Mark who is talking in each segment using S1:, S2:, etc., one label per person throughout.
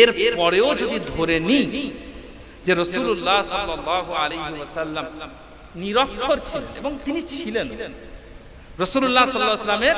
S1: এর পরেও যদি ধরে নিই যে রসুল্লাহ সাল্লাহ আলী নিরক্ষর ছিলেন এবং তিনি ছিলেন রসুল্লাহ সাল্লাহ সাল্লামের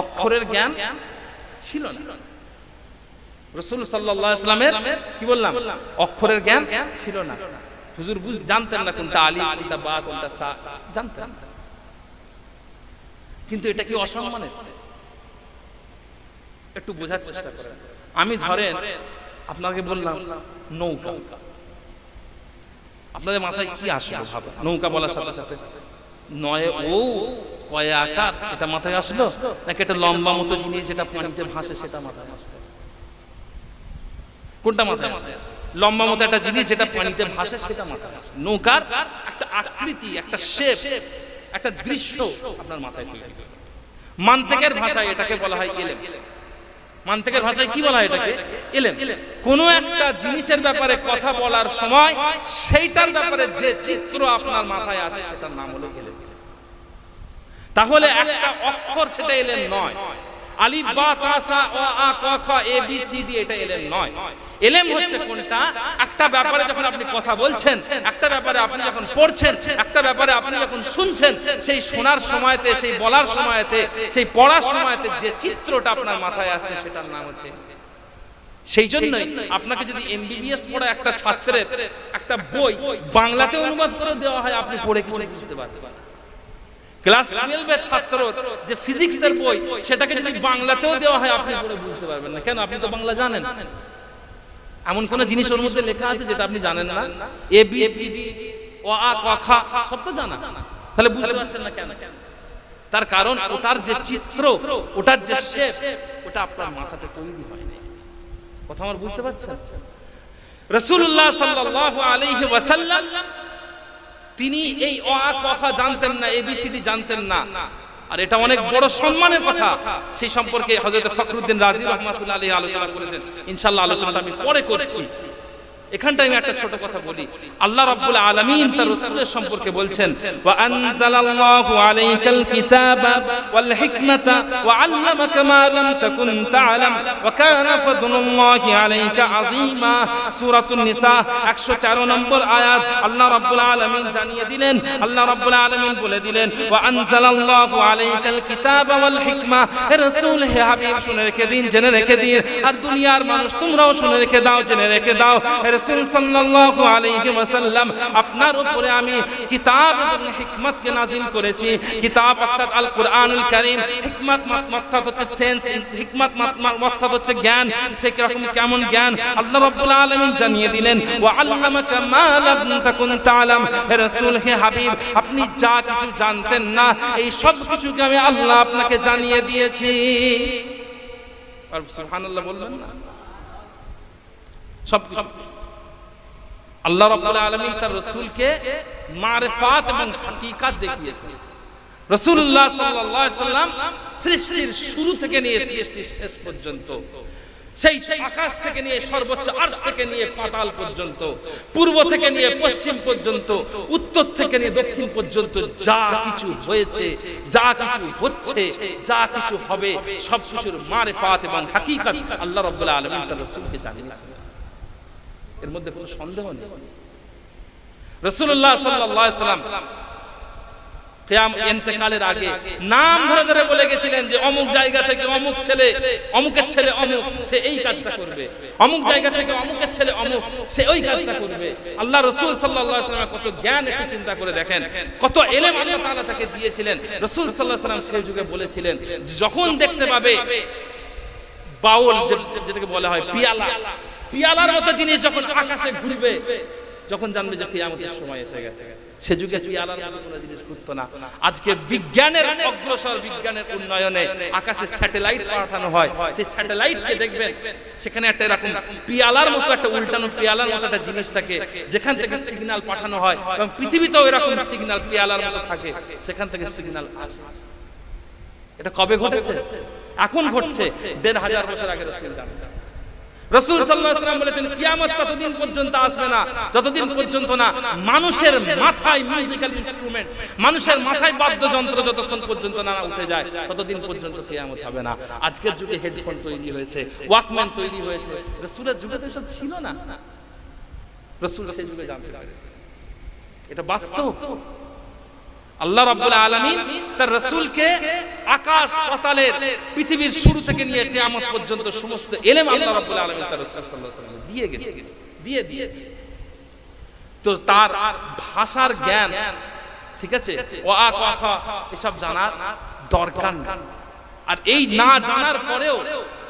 S1: অক্ষরের জ্ঞান ছিল না। রসুল সাল্লাহ ইসলামের কি বললাম? অক্ষরের জ্ঞান ছিল না। হুজুর বুঝ জানতেন না কোনটা আলী কোনটা বা, কোনটা জানতেন। কিন্তু এটা কি অসম্মানের? একটু বোঝার চেষ্টা করেন। আমি ধরেন আপনাকে বললাম নৌকা। আপনাদের মাথায় কি আসলো নৌকা বলার সাথে সাথে। নয় ও কয়ে আকার, এটা মাথায় আসলো? নাকি একটা লম্বা মতো জিনিস যেটা পানিতে ভাসে, সেটা মাথায় আসলো? কোনটা মাথায় আসে? লম্বা মতো একটা জিনিস যেটা পানিতে ভাসে, সেটা মাথায় নৌকার একটা আকৃতি, একটা শেপ একটা দৃশ্য আপনার মাথায় তৈরি করে। মান্তেকের ভাষায় এটাকে বলা হয় এলেম। মান্তেকের ভাষায় কি বলা এটাকে? এলেম। কোন একটা জিনিসের ব্যাপারে কথা বলার সময় সেইটার ব্যাপারে যে চিত্র আপনার মাথায় আসে সেটার নাম হলো এলেম। তাহলে একটা অক্ষর সেটা এলেন নয়। আলিফ, বা, তা, সা ও আ, ক, খ, এ, বি, সি, ডি, এটা এলেন নয়। এলেম হচ্ছে কোনটা? একটা ব্যাপারে যখন আপনি কথা বলছেন, একটা ব্যাপারে আপনি যখন পড়ছেন, একটা ব্যাপারে আপনি যখন শুনছেন, সেই শোনার সময়তে, সেই বলার সময়তে, সেই পড়ার সময়তে যে চিত্রটা আপনার মাথায় আসছে, সেটার নাম হচ্ছে সেই জন্যই আপনাকে যদি এমবিবিএস পড়া একটা ছাত্রের একটা বই বাংলাতে অনুবাদ করে দেওয়া হয়, আপনি পড়ে কিছু বুঝতে পারবেন। ক্লাস টুয়েলভের ছাত্র যে ফিজিক্সের বই, সেটাকে যদি বাংলাতেও দেওয়া হয়, আপনি পড়ে বুঝতে পারবেন না। কেন? আপনি তো বাংলা জানেন। এমন কোন জিনিস ওর মধ্যে লেখা আছে যেটা আপনি জানেন না? এ বি সি ডি ও আ ক খ সব তো জানা। তাহলে বুঝতে পারছেন না কেন? তার কারণ ওটার যে চিত্র ওটার যে শেপ ওটা আপনার মাথাতে তৈরি হয়নি। কথা আমার বুঝতে পারছেন? রসুল্লাহ সাল্লাল্লাহু আলাইহি ওয়াসাল্লাম তিনি এই অ আ ক খ জানতেন না এ বি এবিসিডি জানতেন না। আর এটা অনেক বড় সম্মানের কথা। সেই সম্পর্কে হজরত ফখরুদ্দিন রাজি রহমাতুল্লাহ আলাইহি আলোচনা করেছেন। ইনশাল্লাহ আলোচনাটা আমি পরে করছি। এখানটায় আমি একটা ছোট কথা বলি। আল্লাহ রাব্বুল আলামিন তার রাসূলের সম্পর্কে বলছেন, ওয়া আনজালাল্লাহু আলাইকাল কিতাবা ওয়াল হিকমাতা ওয়া আল্লামাকা মা লাম তাকুন তা'লাম ওয়া কানা ফাদলুল্লাহি আলাইকা আযীমা। সূরাতুন নিসা 113 নম্বর আয়াত, আল্লাহ রাব্বুল আলামিন জানিয়ে দিলেন, আল্লাহ রাব্বুল আলামিন বলে দিলেন, ওয়া আনজালাল্লাহু আলাইকাল কিতাবা ওয়াল হিকমা। হে রাসূল, হে হাবিব, শুনে রেখে দিন, জেনে রেখে দিন। আর দুনিয়ার মানুষ, তোমরাও শুনে রেখে দাও, জেনে রেখে দাও। রাসূল সাল্লাল্লাহু আলাইহি ওয়াসাল্লাম, আপনার উপরে আমি কিতাব এবং হিকমতকে নাজিল করেছি। কিতাব অর্থাৎ আল কোরআনুল কারীম। হিকমত অর্থাৎ হচ্ছে সেন্স হিকমত অর্থাৎ হচ্ছে জ্ঞান। সে কীরকম, কেমন জ্ঞান? আল্লাহ রাব্বুল আলামিন জানিয়ে দিলেন, ওয়া আল্লামাকা মা লাম তাকুন তা'লাম হে রাসূল, হে হাবিব, আপনি যা কিছু জানতেন না, এই সব কিছুকে আমি আল্লাহ আপনাকে জানিয়ে দিয়েছি। আর সুবহানাল্লাহ বললেন না? সব কিছু। আল্লাহ রাব্বুল আলামিন তার রাসূলকে মারিফাত এবং হাকিকাত দেখিয়েছেন। রাসূলুল্লাহ সাল্লাল্লাহু আলাইহি সাল্লাম সৃষ্টির শুরু থেকে নিয়ে সৃষ্টির শেষ পর্যন্ত, সেই আকাশ থেকে নিয়ে সর্বোচ্চ আর্শ থেকে নিয়ে পাতাল পর্যন্ত, পূর্ব থেকে নিয়ে পশ্চিম পর্যন্ত, উত্তর থেকে নিয়ে দক্ষিণ পর্যন্ত যা কিছু হয়েছে, যা কিছু হচ্ছে, যা কিছু হবে সব কিছুর মারিফাত এবং হাকিকাত আল্লাহ রাব্বুল আলামিন তার রাসূলকে জানিয়েছেন। এর মধ্যে কোনো সন্দেহ নেই। রসুল্লাহ সাল্লাম আগে নাম ধরে ধরে বলে গেছিলেন যে অমুক জায়গা থেকে অমুক ছেলে, অমুকের ছেলে অমুক, সে এই কাজটা করবে। অমুক জায়গা থেকে অমুকের ছেলে অমুক, সে ওই কাজটা করবে। আল্লাহ রসুল সাল্লাহ সাল্লাম কত জ্ঞান একটু চিন্তা করে দেখেন, কত এলেম আল্লাহ তাআলা তাকে দিয়েছিলেন। রসুল সাল্লাহ সাল্লাম সেই যুগে বলেছিলেন, যখন দেখতে পাবে বাউল যেটাকে বলা হয় পিয়ালা পিয়ালার মতো জিনিস যখন আকাশে ঘুরবে, যখন জানবে যে কিয়ামতের সময় এসে গেছে। সে যুগে পিয়ালার মতো কোনো জিনিস ঘুরতো না। আজকে বিজ্ঞানের অগ্রসর বিজ্ঞানের উন্নয়নে আকাশে স্যাটেলাইট পাঠানো হয়। সেই স্যাটেলাইটকে দেখবেন, সেখানে একটা এরকম পিয়ালার মতো একটা উল্টানো পিয়ালার মতো একটা জিনিস থাকে। যেখান থেকে সিগন্যাল পাঠানো হয় এবং পৃথিবীতেও এরকম সিগন্যাল পিয়ালার মতো থাকে। সেখান থেকে সিগন্যাল আসে। এটা কবে ঘটেছে? এখন ঘটছে। দেড় হাজার বছর আগে রসুল রসুল সাল্লাম বলেছেন, কিয়ামত ততদিন পর্যন্ত আসবে না, যতদিন পর্যন্ত না মানুষের মাথায় মানুষের মাথায় বাদ্যযন্ত্র যতক্ষণ পর্যন্ত না উঠে যায়, ততদিন পর্যন্ত কিয়ামত হবে না। আজকের যুগে হেডফোন তৈরি হয়েছে ওয়াকম্যান তৈরি হয়েছে, রসুলের যুগে তো এসব ছিল না। রসুল সেই যুগে এটা বাস্তব। আল্লাহ রাব্বুল আলামিন তার রাসূলকে আকাশ, পাতালের পৃথিবীর শুরু থেকে নিয়ে কিয়ামত পর্যন্ত সমস্ত এলেম আল্লাহ রাব্বুল আলামিন তার রাসূল সাল্লাল্লাহু আলাইহি দিয়ে গেছে। দিয়ে দিয়েছে তো তার ভাষার জ্ঞান, ঠিক আছে? ও আ, ক এসব জানার দরকার আর এই না জানার পরেও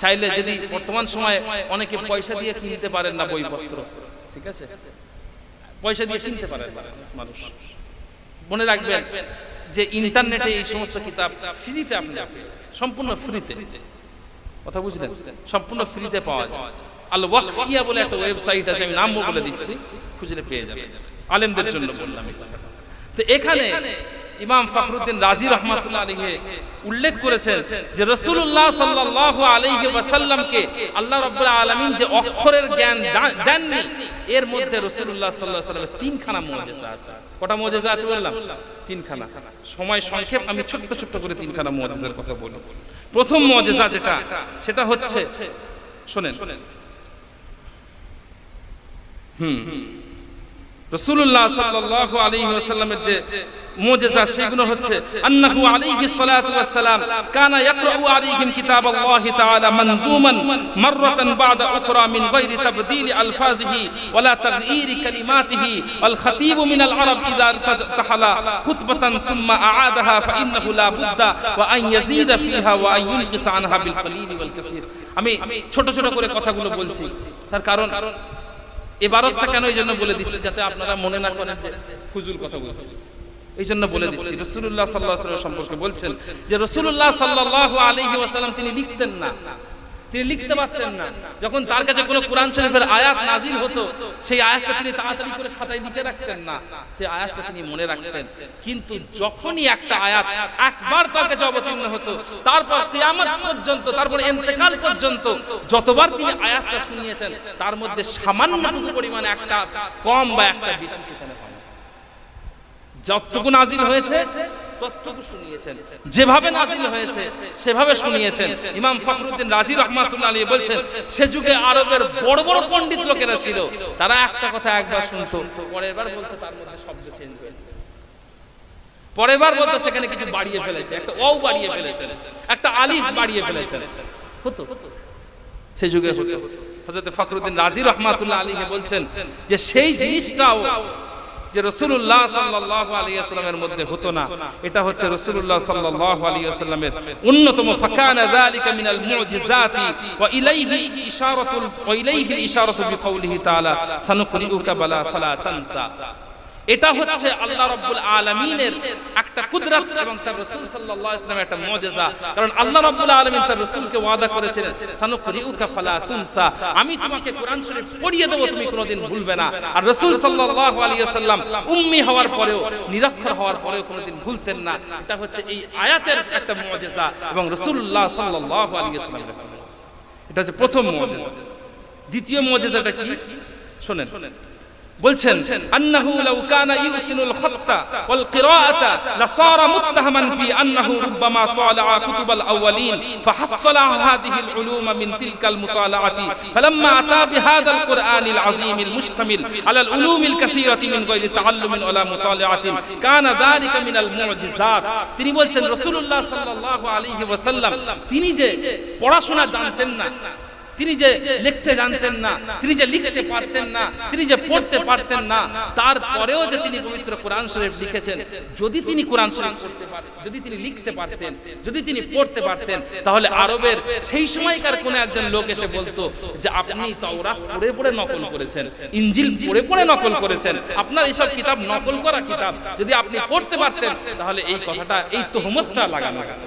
S1: চাইলে যদি বর্তমান সময়ে অনেকে পয়সা দিয়ে কিনতে পারেন না বইপত্র ঠিক আছে? পয়সা দিয়ে কিনতে পারেন না। মানুষ। মনে রাখবেন যে ইন্টারনেটে এই সমস্ত কিতাব ফ্রিতে আপনি সম্পূর্ণ ফ্রিতে। কথা বুঝলেন? সম্পূর্ণ ফ্রিতে পাওয়া যায়। আল ওয়াকফিয়া বলে একটা ওয়েবসাইট আছে আমি নামও বলে দিচ্ছি খুঁজলে পেয়ে যাবেন। আলেমদের জন্য বললাম তো এখানে ইমাম ফখরুদ্দিন রাজি রহমাতুল্লাহ আলাইহি উল্লেখ করেছেন যে রাসূলুল্লাহ সাল্লাল্লাহু আলাইহি ওয়াসাল্লামকে আল্লাহ রাব্বুল আলামিন যে অক্ষরের জ্ঞান দেননি, এর মধ্যে রাসূলুল্লাহ সাল্লাল্লাহু আলাইহি ওয়াসাল্লামের তিনখানা মুজিজা আছে। কটা মুজিজা আছে বললাম? তিনখানা। সময় সংক্ষেপ, আমি ছোট্ট ছোট্ট করে তিনখানা মুজিজার কথা বলি। প্রথম মুজিজা যেটা, সেটা হচ্ছে, শুনেন। হুম। রসুল্লাহ সাল্লাল্লাহু আলাইহি ওয়াসাল্লামের যে মুজিজা সেগুলো হচ্ছে, আন্নাহু আলাইহি সালাতু ওয়াসসালাম কানা ইয়াকরাউ আলাইহিম কিতাবাল্লাহি তাআলা মানজুমান মাররাতান বাদা উখরা মিন গায়রি তাবদীল আলফাজিহি ওয়ালা তাগয়ীর কালিমাতিহি ওয়াল খতীব মিন আল আরব ইযা তাহালা খুতবাতান সুম্মা আআদাহা ফাইন্নাহু লা বুদ্দা ওয়া আন ইয়াজিদা ফিহা ওয়া আন ইউনকিসা আনহা বিল কলিল ওয়াল কাসীর। আমি ছোট ছোট করে কথাগুলো বলছি, তার কারণ এবারতটা কেন এই জন্য বলে দিচ্ছি যাতে আপনারা মনে না করেন যে ফুজুল কথা বলছি। এই জন্য বলে দিচ্ছি রসুল্লাহ সাল্লাহ সম্পর্কে বলছেন যে রসুল্লাহ সাল্লাহ আলহি ওয়াসাল্লাম তিনি লিখতেন না। তিনি লিখতে পারতেন না। যখন তার কাছে কোনো কোরআন শরীফের আয়াত নাজিল হতো সেই আয়াতটা তিনি তাড়াতাড়ি করে খাতায় লিখে রাখতেন না। সেই আয়াতটা তিনি মনে রাখতেন। কিন্তু যখনই একটা আয়াত একবার তার কাছে অবতীর্ণ হতো তারপর কিয়ামত পর্যন্ত তারপর ইন্তেকাল পর্যন্ত যতবার তিনি আয়াতটা শুনিয়েছেন তার মধ্যে সামান্য পরিমাণে একটা কম বা একটা বেশি সেখানে হয়। যতটুকু নাজিল হয়েছে, ততটুকু শুনিয়েছেন। যেভাবে নাজিল হয়েছে, সেভাবে শুনিয়েছেন। ইমাম ফখরুদ্দিন রাজি রহমাতুল্লাহ আলী বলছেন, সে যুগে আরবের বড় বড় পণ্ডিত লোকেরা ছিল, তারা একটা কথা একবার শুনতো, পরের বার বলতো তার মধ্যে শব্দ চেঞ্জ হয়ে। পরের বার বলতো সেখানে কিছু বাড়িয়ে ফেলেছে, একটা ও বাড়িয়ে ফেলেছেন একটা আলিফ বাড়িয়ে ফেলেছেন হতো? সেই যুগে হতো। হজরত ফখরুদ্দিন রাজি রহমাতুল্লাহ আলীকে বলছেন যে সেই জিনিসটাও যে রসুল্লাহ সাল্লাহ আলী আসলামের মধ্যে হতো না, এটা হচ্ছে রসুল্লাহ সাল্লাহ আলী আসলামের অন্যতম, ফাকান যালিকা মিনাল মুজিজাতি ওয়া ইলাইহি ইশারাতুল, ওয়া ইলাইহি ইশারাতু বিকাউলিহি তাআলা সানুকরিউকা বালা ফালা তানসা। এটা হচ্ছে আল্লাহ রাব্বুল আলামিনের একটা কুদরত এবং তার রাসূল সাল্লাল্লাহু আলাইহি একটা মুজিজা। কারণ আল্লাহ রাব্বুল আলামিন তার রাসূলকে ওয়াদা করেছিলেন সানুকরিউকা ফালা তুনসা আমি তোমাকে কোরআন শরীফ পড়িয়ে দেব, তুমি কোনোদিন ভুলবে না। আর রাসূল সাল্লাল্লাহু আলাইহি ওয়াসাল্লাম উম্মি হওয়ার পরেও, নিরক্ষর হওয়ার পরেও কোনোদিন ভুলতেন না। এটা হচ্ছে এই আয়াতের একটা মুজিজা এবং আলাইহি ওয়াসাল্লামের একটা মুজিজা। এটা হচ্ছে প্রথম মুজিজা। দ্বিতীয় মুজিজাটা কি? শুনেন। বলছেন, আন্নাহু লাউ কানা ইউসিনুল খাত্তা ওয়াল কিরাআতা লাসারা মুত্তাহামান ফি আন্নাহু রুব্বামা তালাআ কুতুবাল আউয়ালিন ফাহাসসালা হাদিহিল উলুম মিন তিলকাল মুতালাআতি ফালাম্মা আতা বিহাদাল কুরআনিল আযীমিল মুশতামিল আলাল উলুমিল কাসীরাতি মিন গায়রি তাআল্লুমিন ওয়ালা মুতালাআতিন কানা যালিকা মিনাল মুজিজাত। তিনি বলছেন, রাসূলুল্লাহ সাল্লাল্লাহু আলাইহি ওয়াসাল্লাম, তিনি যে পড়াশোনা জানতেন না তিনি যে লিখতে জানতেন না, তিনি যে লিখতে পারতেন না, তিনি যে পড়তে পারতেন না, তারপরেও যে তিনি পবিত্র কোরআন শরীফ লিখেছেন, যদি তিনি কোরআন শরীফ পড়তে পারতেন যদি তিনি লিখতে পারতেন, যদি তিনি পড়তে পারতেন, তাহলে আরবের সেই সময়কার কোনো একজন লোক এসে বলতো যে, আপনি তাওরাত পড়ে পড়ে নকল করেছেন ইঞ্জিল পড়ে পড়ে নকল করেছেন, আপনার এইসব কিতাব নকল করা কিতাব, যদি আপনি পড়তে পারতেন, তাহলে এই কথাটা, এই তোহমতটা লাগানো হতো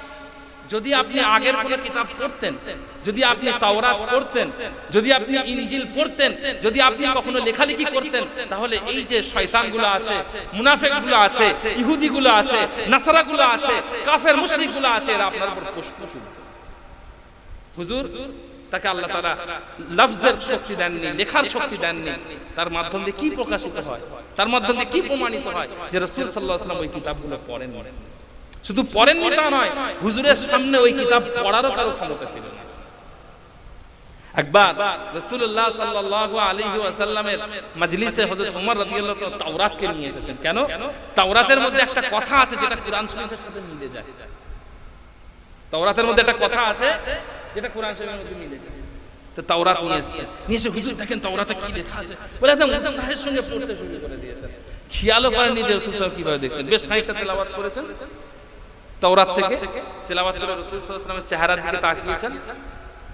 S1: যদি আপনি আগের কোনো কিতাব পড়তেন যদি আপনি তাওরাত পড়তেন যদি আপনি ইনজিল পড়তেন যদি আপনি কখনো লেখালেখি করতেন তাহলে এই যে শয়তানগুলো আছে মুনাফেকগুলো আছে ইহুদিগুলো আছে নাসারাগুলো আছে কাফের মুশরিকগুলো আছে এরা আপনার উপর প্রশ্ন হুজুর তাকে আল্লাহ তাআলা লফজের শক্তি দেননি লেখার শক্তি দেননি। তার মাধ্যম দিয়ে কি প্রকাশিত হয়? তার মাধ্যম দিয়ে কি প্রমাণিত হয়? যে রাসূল সাল্লাল্লাহু আলাইহি ওয়াসাল্লাম ওই কিতাবগুলো পড়েন শুধু পড়েননি তা নয়, হুজুরের সামনে ওই কিতাব পড়ারও কারও ক্ষমতা ছিল না। একবার রাসূলুল্লাহ সাল্লাল্লাহু আলাইহি ওয়াসাল্লামের মজলিসে হযরত ওমর রাদিয়াল্লাহু তাআলা তাওরাতকে নিয়ে এসেছেন। কেন? তাওরাতের মধ্যে একটা কথা আছে যেটা কোরআন শরীফের সাথে মিলে যায়। তাওরাতের মধ্যে একটা কথা আছে যেটা কোরআন শরীফের মধ্যে মিলে যায়। তো তাওরাত নিয়ে এসেছে নিয়ে এসে হুজুর দেখেন তাওরাতে কি লেখা আছে। বলে একদম উৎসাহের সঙ্গে পড়তে শুরু করে দিয়েছেন। খেয়ালও করেননি যে রাসূল কীভাবে দেখছেন। বেশ খানিকটা তেলাওয়াত করেছেন। তাওরাত থেকে তেলাওয়াত করে রাসূল সাল্লাল্লাহু চেহারার দিকে তাকিয়েছেন।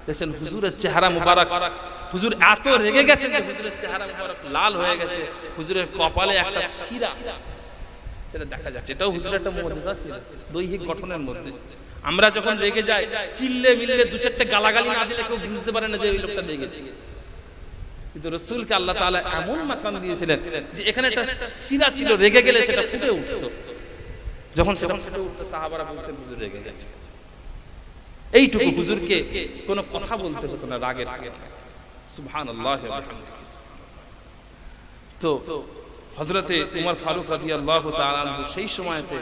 S1: দেখছেন হুজুরের চেহারা মুবারক। হুজুর এত রেগে গেছেন যে হুজুরের চেহারা মুবারক লাল হয়ে গেছে। হুজুরের কপালে একটা শিরা। সেটা দেখা যাচ্ছে। এটাও হুজুরের একটা মুজিজা ছিল দৈহিক গঠনের মধ্যে। আমরা যখন রেগে যাই চিল্লে মিললে দু চারটে গালাগালি না দিলে কেউ বুঝতে পারে না যে ওই লোকটা রেগেছে কিন্তু রসুলকে আল্লাহ তাআলা এমন মাকাম দিয়েছিলেন যে এখানে একটা শিরা ছিল রেগে গেলে সেটা ফুটে উঠতো। যখন সেটা ফুটে উঠতে সাহাবারা বুঝতে হুজুর রেগে গেছে। এইটুকু হুজুরকে কোনো কথা বলতে হতো না রাগের সুবহানাল্লাহ তো হজরতে উমর ফারুক রাজি আল্লাহ সেই সময়তে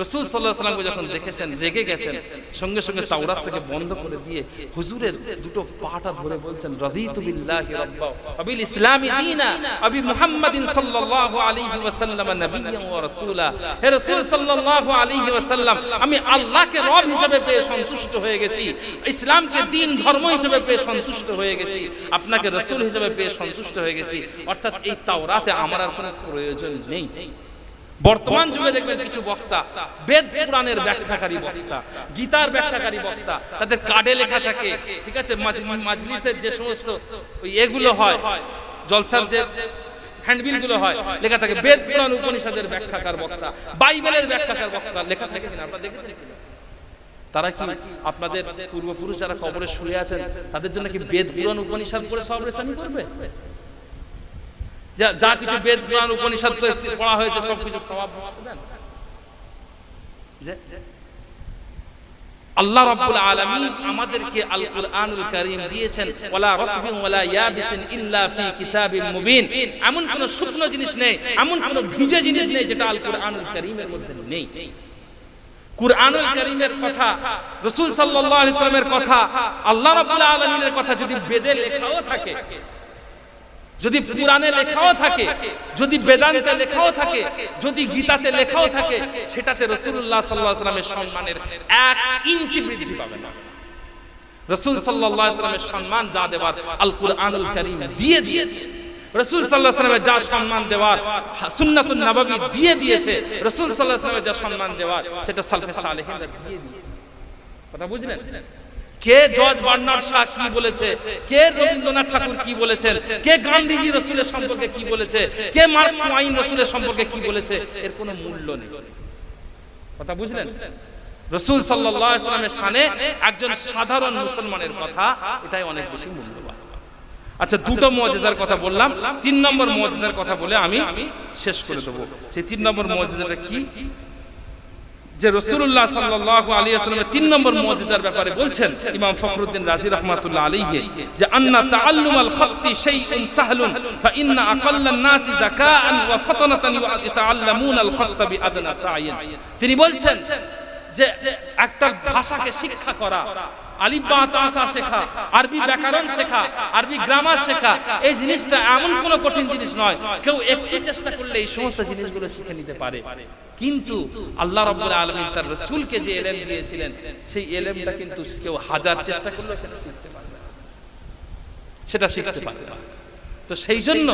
S1: রসুল সাল্লাহ সাল্লামকে যখন দেখেছেন, রেগে গেছেন, সঙ্গে সঙ্গে তাওরাত থেকে বন্ধ করে দিয়ে হুজুরের দুটো পাটা ধরে বলছেন, রাদিতু বিল্লাহি রাব্বা আবিল ইসলামি দীনা আবি মুহাম্মাদিন সাল্লাল্লাহু আলাইহি ওয়াসাল্লাম নবিয়্যান ওয়া রাসূলা। হে রাসূল সাল্লাল্লাহু আলাইহি ওয়াসাল্লাম, আমি আল্লাহকে রব হিসেবে পেয়ে সন্তুষ্ট হয়ে গেছি, ইসলামকে দিন ধর্ম হিসেবে পেয়ে সন্তুষ্ট হয়ে গেছি, আপনাকে রাসূল হিসেবে পেয়ে সন্তুষ্ট হয়ে গেছি। অর্থাৎ এই তাওরাতে আমার আর কোনো প্রয়োজন নেই। বর্তমান যুগে দেখবেন কিছু বক্তা, বেদ পুরাণের ব্যাখ্যাকারী বক্তা, গীতার ব্যাখ্যাকারী বক্তা, তাদের কার্ডে লেখা থাকে, ঠিক আছে মাজলিসের যে সমস্ত এগুলো হয়, জলসার যে হ্যান্ডবিলগুলো হয়, লেখা থাকে, বেদ পুরাণ উপনিষদের ব্যাখ্যাকার বক্তা, বাইবেলের ব্যাখ্যাকার বক্তা, লেখা থাকে কিনা, আপনারা দেখেছেন তারা কি আপনাদের পূর্বপুরুষ যারা কবরে শুয়ে আছেন, তাদের জন্য কি বেদ পুরাণ উপনিষদ পড়ে সব রেশানি করবে? যা কিছু বেদ, পুরাণ, উপনিষদ পড়া হয়েছে, সব কিছু আল্লাহ রাব্বুল আলামিন আমাদেরকে আল কুরআনুল কারীম দিয়েছেন, ওয়ালা রাতবিন ওয়ালা ইয়াবিসিন ইল্লা ফি কিতাবিন মুবিন। এমন কোন শুকনো জিনিস নেই, এমন কোন ভিজে জিনিস নেই যেটা আল কুরআনুল কারীমের মধ্যে নেই। কুরআনুল কারীমের কথা, রাসূল সাল্লাল্লাহু আলাইহি সাল্লামের কথা, আল্লাহ রাব্বুল আলামিনের কথা যদি বেদে লেখাও থাকে যদি পুরাণে লেখাও থাকে, যদি বেদান্তে লেখাও থাকে, যদি গীতাতে লেখাও থাকে, সেটাতে রসুল্লাহ সাল্লাহ সাল্লামের সম্মানের এক ইঞ্চি বৃদ্ধি পাবে না। রসুল সাল্লাহ সাল্লামের সম্মান যা দেওয়ার আল কুরআনুল করিম দিয়ে দিয়েছে। রসুল সাল্লাহ সাল্লামের যা সম্মান দেওয়ার সুন্নাতুন নবাবী দিয়ে দিয়েছে, রসুল সাল্লাহ সাল্লামের যা সম্মান দেওয়ার, সেটা সালফে সালেহিনরা দিয়ে দিয়েছে। কথা বুঝলেন? কে জর্জ বার্নার্ড শাহ কি বলেছে? কে রবীন্দ্রনাথ ঠাকুর কি বলেছেন? কে গান্ধীজি রসুলের সম্পর্কে কি বলেছে? কে মার্ক টুয়াইন রসুলের সম্পর্কে কি বলেছে? এর কোনো মূল্য নেই। কথা বুঝলেন? রসুল সাল্লাল্লাহু আলাইহি সাল্লামের শানে একজন সাধারণ মুসলমানের কথা এটাই অনেক বেশি মূল্যবান। আচ্ছা দুটো মুজিজার কথা বললাম। তিন নম্বর মুজিজার কথা বলে আমি শেষ করে দেবো। সেই তিন নম্বর মুজিজাটা কি? যে রসুল্লাহ সাল্লাহ আলী আসলামের তিন নম্বর মজিদার ব্যাপারে বলছেন, ইমাম ফখরুদ্দিন রাজি রহমাতুল্লাহ আলীহে যে আন্না তাআল্লুম আল খত্তি শাইউন সাহলুন, ফা ইন্না আকাল্লান নাসি যাকাআন ওয়া ফাতানাতান ইয়াতাআল্লামুন আল খাত্তা বিআদনা সাইন তিনি বলছেন যে একটা ভাষাকে শিক্ষা করা শেখা, আরবি ব্যাকরণ শেখা, আরবি গ্রামার শেখা, এই জিনিসটা এমন কোনো কঠিন জিনিস নয়। কেউ একটু চেষ্টা করলে এই সমস্ত জিনিসগুলো শিখে নিতে পারে। কিন্তু আল্লাহ রাব্বুল আলামিন তার রাসূলকে যে এলেম দিয়েছিলেন, সেই এলেমটা কিন্তু কেউ হাজার চেষ্টা করলে সেটা শিখতে পারে সেটা শিখতে পারবে তো সেই জন্য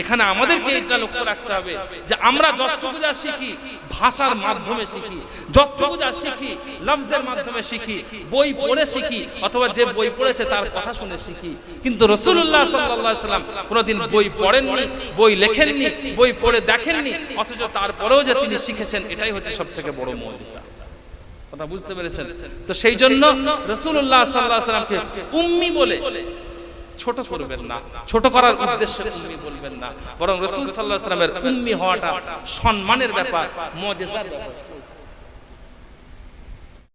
S1: এখানে আমাদেরকে এটা লক্ষ্য রাখতে হবে যে আমরা যতটুকু যা শিখি ভাষার মাধ্যমে শিখি, যতটুকু যা শিখি লফজের মাধ্যমে শিখি, বই পড়ে শিখি, অথবা যে বই পড়েছে তার কথা শুনে শিখি। কিন্তু রসুল্লাহ সাল্লাহ সাল্লাম কোনোদিন বই পড়েননি, বই লেখেননি, বই পড়ে দেখেননি, অথচ তারপরেও যে তিনি শিখেছেন, এটাই হচ্ছে সব থেকে বড় মৌজিজা। কথা বুঝতে পেরেছেন? তো সেই জন্য রসুল্লাহ সাল্লাহ সাল্লামকে উম্মি বলে ছোট করবেন না। ছোট করার উদ্দেশ্যে উম্মি বলবেন না। বরং রসুল সাল্লাহ সাল্লামের উম্মি হওয়াটা সম্মানের ব্যাপার। মজেজার ব্যাপার।